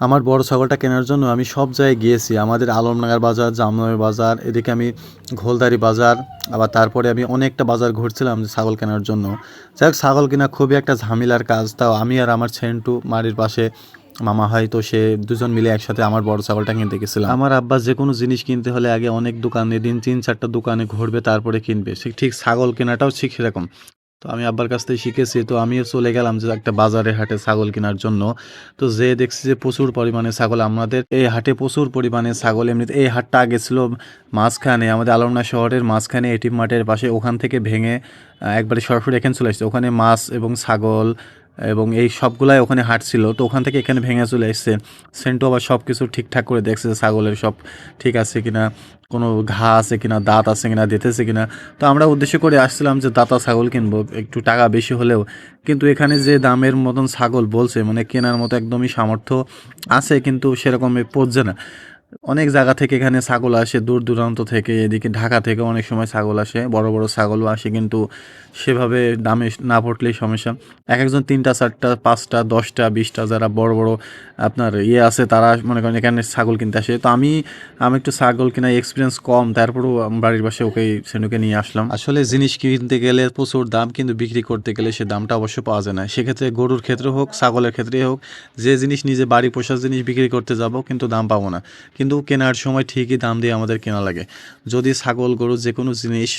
আমার বড় ছাগলটা কেনার জন্য আমি সব জায়গায় গিয়েছি। আমাদের আলমনগর বাজার, জামনগর বাজার, এদিকে আমি ঘোলদারি বাজার, আবার তারপরে আমি অনেকটা বাজার ঘুরছিলাম ছাগল কেনার জন্য। যাই হোক ছাগল কেনা খুবই একটা ঝামেলার কাজ। তাও আমি আর আমার ছেন্টু বাড়ির পাশে মামা হয় তো সে দুজন মিলে একসাথে আমার বড় ছাগলটা কিনতে গেছিলাম। আমার আব্বা যে কোনো জিনিস কিনতে হলে আগে অনেক দোকানে, দিন তিন চারটা দোকানে ঘুরবে, তারপরে কিনবে। ঠিক ছাগল কেনাটাও ঠিক সেরকম। তো আমি আব্বার কাছ থেকে শিখেছি, তো আমিও চলে গেলাম যে একটা বাজারে হাটে ছাগল কেনার জন্য। তো যে দেখছি যে প্রচুর পরিমাণে ছাগল, আমাদের এই হাটে প্রচুর পরিমাণে ছাগল, এমনিতে এই হাটটা আগে ছিল মাঝখানে, আমাদের আলমনা শহরের মাঝখানে এটিএম মাঠের পাশে, ওখান থেকে ভেঙে একবারে সরাসরি এখানে চলে আসছে। ওখানে মাছ এবং ছাগল এবং এই সবগুলাই ওখানে হাঁটছিল তো ওখান থেকে এখানে ভেঙে চলে এসছে। সেন্টু আবার সব কিছু ঠিকঠাক করে দেখছে ছাগলের সব ঠিক আছে কিনা, কোনো ঘা আছে কিনা, দাঁত আছে কিনা, দিতেছে কিনা। তো আমরা উদ্দেশ্য করে আসছিলাম যে দাতা ছাগল কিনবো, একটু টাকা বেশি হলেও। কিন্তু এখানে যে দামের মতন ছাগল বলছে মানে কেনার মতো একদমই সামর্থ্য আছে, কিন্তু সেরকম পড়ছে না। অনেক জায়গা থেকে এখানে ছাগল আসে, দূর দূরান্ত থেকে, এদিকে ঢাকা থেকে অনেক সময় ছাগল আসে, বড় বড় ছাগলও আসে, কিন্তু সেভাবে দামে না পড়লেই সমস্যা। এক একজন তিনটা, চারটা, পাঁচটা, দশটা, বিশটা যারা বড় বড় আপনার ইয়ে আছে, তারা মনে করেন এখানে ছাগল কিনতে আসে। তো আমি আমি একটু ছাগল কেনার এক্সপিরিয়েন্স কম, তারপরেও বাড়ির পাশে ওকে, সেনুকে নিয়ে আসলাম। আসলে জিনিস কিনতে গেলে প্রচুর দাম, কিন্তু বিক্রি করতে গেলে সে দামটা অবশ্য পাওয়া যায় না। সেক্ষেত্রে গরুর ক্ষেত্রে হোক, ছাগলের ক্ষেত্রে হোক, যে জিনিস নিজে বাড়ি পোষার জিনিস বিক্রি করতে যাব, কিন্তু দাম পাবো না। কিন্তু কেনার সময় ঠিকই দাম দিয়ে আমাদের কেনা লাগে। যদি ছাগল, গরু যে কোনো জিনিস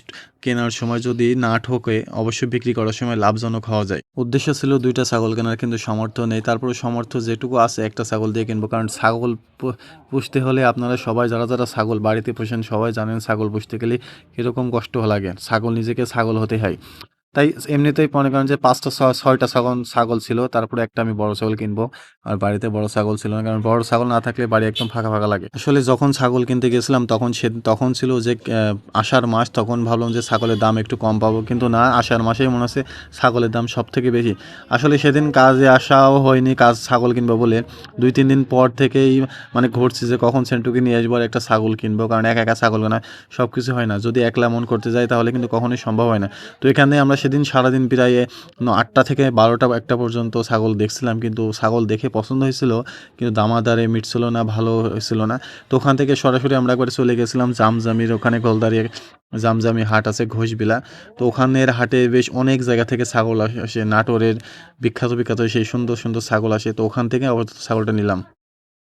কেনার সময় যদি না ঠকে, অবশ্যই বিক্রি করার সময় লাভজনক হওয়া যায়। উদ্দেশ্য ছিল দুইটা ছাগল কেনার, কিন্তু সামর্থ্য নেই। তারপরে সামর্থ্য যেটুকু আছে একটা ছাগল দিয়ে কিনবো। কারণ ছাগল পুষতে হলে আপনারা সবাই যারা যারা ছাগল বাড়িতে পোষেন সবাই জানেন ছাগল পুষতে গেলে কীরকম কষ্ট লাগে। ছাগল নিজেকে ছাগল হতে হয়। তাই এমনিতেই মনে করেন যে পাঁচটা ছয়টা ছাগল ছাগল ছিল, তারপরে একটা আমি বড় ছাগল কিনবো। আর বাড়িতে বড় ছাগল ছিল না, কারণ বড় ছাগল না থাকলে বাড়ি একদম ফাঁকা ফাঁকা লাগে। আসলে যখন ছাগল কিনতে গেছিলাম, তখন সে তখন ছিল যে আষাঢ় মাস, তখন ভাবলাম যে ছাগলের দাম একটু কম পাবো। কিন্তু না, আষাঢ় মাসেই মনে হচ্ছে ছাগলের দাম সব থেকে বেশি। আসলে সেদিন কাজে আসাও হয়নি, কাজ ছাগল কিনবো বলে। দুই, তিন দিন পর থেকেই মানে ঘুরছি যে কখন সেন্টুকে নিয়ে আসব আর একটা ছাগল কিনবো, কারণ একা একা ছাগল কেনা সব কিছু হয় না। যদি একলা মন করতে যাই তাহলে কিন্তু কখনোই সম্ভব হয় না। তো এখানে আমরা সেদিন সারাদিন প্রায় আটটা থেকে বারোটা একটা পর্যন্ত ছাগল দেখছিলাম। কিন্তু ছাগল দেখে পছন্দ হয়েছিল, কিন্তু দামাদারে মিটছিল না, ভালো হয়েছিল না। তো ওখান থেকে সরাসরি আমরা একবার চলে গেছিলাম জামজামির ওখানে গোলদারি জামজামি হাট আছে ঘোষবিলা। তো ওখানের হাটে বেশ অনেক জায়গা থেকে ছাগল আসে, নাটোরের বিখ্যাত বিখ্যাত সেই সুন্দর সুন্দর ছাগল আসে। তো ওখান থেকে আবার ছাগলটা নিলাম।